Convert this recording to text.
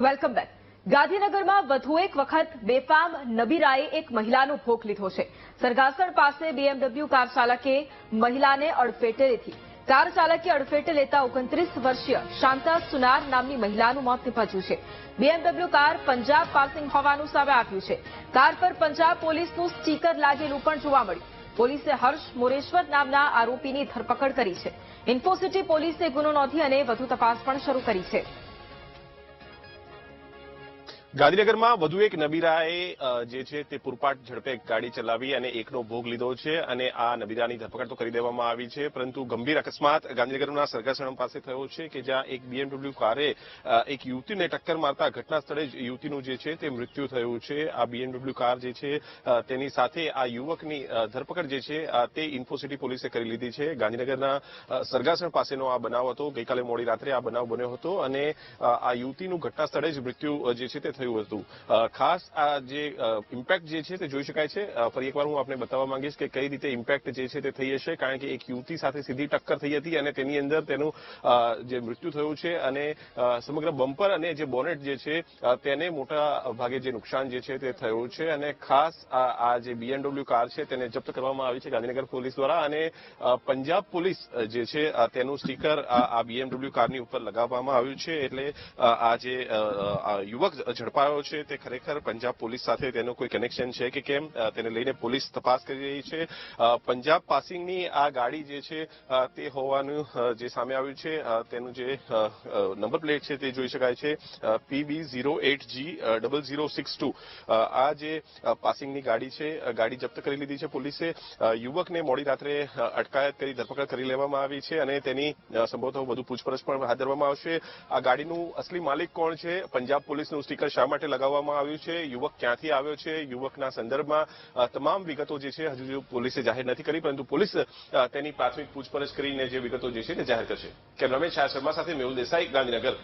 Welcome back. ગાંધીનગરમાં વધુ એક વખત બેફામ નબીરાએ એક મહિલાનો ભોગ લીધો છે. સરગાસણ પાસે બીએમડબ્લ્યુ કાર ચાલકે મહિલાને અડફેટે લીધી. કાર ચાલકે અડફેટે લેતા ઓગણત્રીસ વર્ષીય શાંતા સુનાર નામની મહિલાનું મોત નિપજ્યું છે. બીએમડબ્લ્યુ કાર પંજાબ પાસિંગ હોવાનું સામે આવ્યું છે. કાર પર પંજાબ પોલીસનું સ્ટીકર લાગેલું પણ જોવા મળ્યું. પોલીસે હર્ષ મોરેશ્વર નામના આરોપીની ધરપકડ કરી છે. ઇન્ફોસિટી પોલીસે ગુનો નોંધી અને વધુ તપાસ પણ શરૂ કરી છે. ગાંધીનગરમાં વધુ એક નબીરાએ જે છે તે પૂરપાટ ઝડપે ગાડી ચલાવી અને એકનો ભોગ લીધો છે અને આ નબીરાની ધરપકડ તો કરી દેવામાં આવી છે, પરંતુ ગંભીર અકસ્માત ગાંધીનગરના સરગાસણ પાસે થયો છે કે જ્યાં એક બીએમડબલ્યુ કારે એક યુવતીને ટક્કર મારતા ઘટના સ્થળે જ યુવતીનું જે છે તે મૃત્યુ થયું છે. આ બીએમડબલ્યુ કાર જે છે તેની સાથે આ યુવકની ધરપકડ જે છે તે ઇન્ફોસિટી પોલીસે કરી લીધી છે. ગાંધીનગરના સરગાસણ પાસેનો આ બનાવ હતો. ગઈકાલે મોડી રાત્રે આ બનાવ બન્યો હતો અને આ યુવતીનું ઘટના સ્થળે જ મૃત્યુ જે છે તે થયું હતું. ખાસ આ જે ઇમ્પેક્ટ જે છે તે જોઈ શકાય છે. ફરી એકવાર હું આપને બતાવવા માંગીશ કે કઈ રીતે ઇમ્પેક્ટ જે છે તે થઈ હશે, કારણ કે એક યુવતી સાથે સીધી ટક્કર થઈ હતી અને તેની અંદર તેનું જે મૃત્યુ થયું છે અને સમગ્ર બમ્પર અને જે બોનેટ જે છે તેને મોટા ભાગે જે નુકસાન જે છે તે થયું છે. અને ખાસ આ જે બીએમડબલ્યુ કાર છે તેને જપ્ત કરવામાં આવી છે ગાંધીનગર પોલીસ દ્વારા અને પંજાબ પોલીસ જે છે તેનું સ્ટીકર આ બીએમડબલ્યુ કારની ઉપર લગાવવામાં આવ્યું છે. એટલે આ જે યુવક ઝડપાયો છે તે ખરેખર પંજાબ પોલીસ સાથે તેનું કોઈ કનેક્શન છે કે કેમ? તેને લઈને પોલીસ તપાસ કરી રહી છે. પંજાબ પાસિંગની આ ગાડી જે છે તે હોવાનું જે સામે આવ્યું છે તેનું જે નંબર પ્લેટ છે તે જોઈ શકાય છે PB zero eight G double zero six two. આ જે પાસિંગની ગાડી છે ગાડી જપ્ત કરી લીધી છે પોલીસે. યુવકને મોડી રાત્રે અટકાયત કરી ધરપકડ કરી લેવામાં આવી છે અને તેની સંભવતઃ વધુ પૂછપરછ પણ હાથ ધરવામાં આવશે. આ ગાડીનું અસલી માલિક કોણ છે? પંજાબ પોલીસનું સ્ટીકર શા માટે લગાવવામાં આવ્યું છે? યુવક ક્યાંથી આવ્યો છે? યુવકના સંદર્ભમાં તમામ વિગતો જે છે હજુ પોલીસે જાહેર નથી કરી, પરંતુ પોલીસ તેની પ્રાથમિક પૂછપરછ કરીને જે વિગતો જે છે તે જાહેર કરશે. કેમ રમેશ શાહ શર્મા સાથે મેહુલ દેસાઈ, ગાંધીનગર.